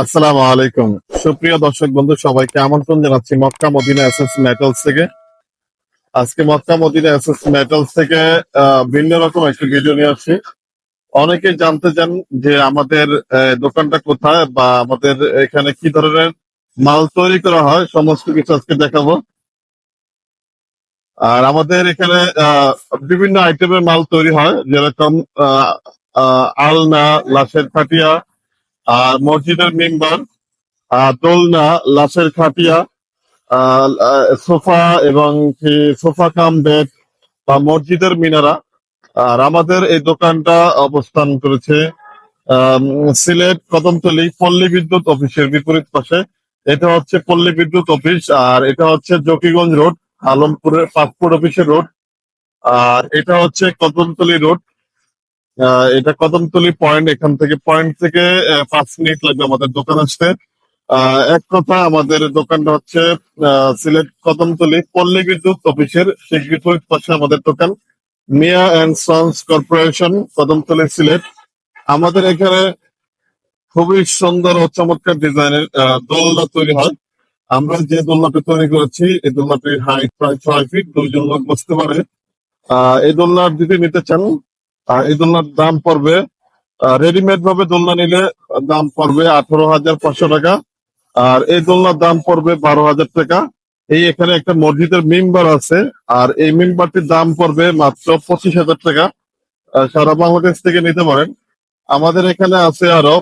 আসসালামু আলাইকুম। সুপ্রিয় দর্শক বন্ধু, সবাইকে আমন্ত্রণ জানাচ্ছি মক্কা মদিনা এসএস মেটালস থেকে। আজকে মক্কা মদিনা এসএস মেটালস থেকে ভিন্ন রকম একটি ভিডিও নিয়ে আসছি। অনেকে জানতে চান যে আমাদের দোকানটা কোথায় বা আমাদের এখানে কি ধরনের মাল তৈরি করা হয়, সমস্ত কিছু আজকে দেখাবো। আর আমাদের এখানে বিভিন্ন আইটেমের মাল তৈরি হয়, যেরকম আলনা, লাশের আর মসজিদের মেম্বার দোলনা, লাশের খাটিয়া সোফা এবং সোফা কাম বেড বা মসজিদের মিনারা। আর আমাদের এই দোকানটা অবস্থান করেছে সিলেট কদমতলি পল্লী বিদ্যুৎ অফিসের বিপরীত পাশে। এটা হচ্ছে পল্লী বিদ্যুৎ অফিস, আর এটা হচ্ছে জকিগঞ্জ রোড, আলমপুরের পাসপোর্ট অফিসের রোড। আর এটা হচ্ছে কদমতলি রোড। এটা কদমতলি পয়েন্ট এখান থেকে পয়েন্ট থেকে পাঁচ মিনিট লাগবে আমাদের দোকান আসতে। এক কথা, আমাদের দোকানটা হচ্ছে সিলেট কদমতলি পল্লী বিদ্যুৎ অফিসের বিপরীত পাশে আমাদের দোকান, Miah and sons corporation, Kadamtali, Sylhet. আমাদের এখানে খুবই সুন্দর ও চমৎকার ডিজাইনের দোলনা তৈরি হয়। আমরা যে দোলনাটি তৈরি করেছি, এই দোলনাটির হাইট প্রায় ছয় ফিট দুইজন লোক বসতে পারে। এই দোলনার যদি নিতে চান আহ, এই দোলনার দাম পড়বে রেডিমেড ভাবে দোলনা নিলে দাম পড়বে আঠারো হাজার পাঁচশো টাকা। আর এই দোলনার দাম পড়বে বারো হাজার টাকা। এই এখানে একটা মসজিদের মেম্বার আছে আর এই মেম্বারটির দাম পড়বে মাত্র পঁচিশ হাজার টাকা। সারা বাংলাদেশ থেকে নিতে পারেন। আমাদের এখানে আছে আরও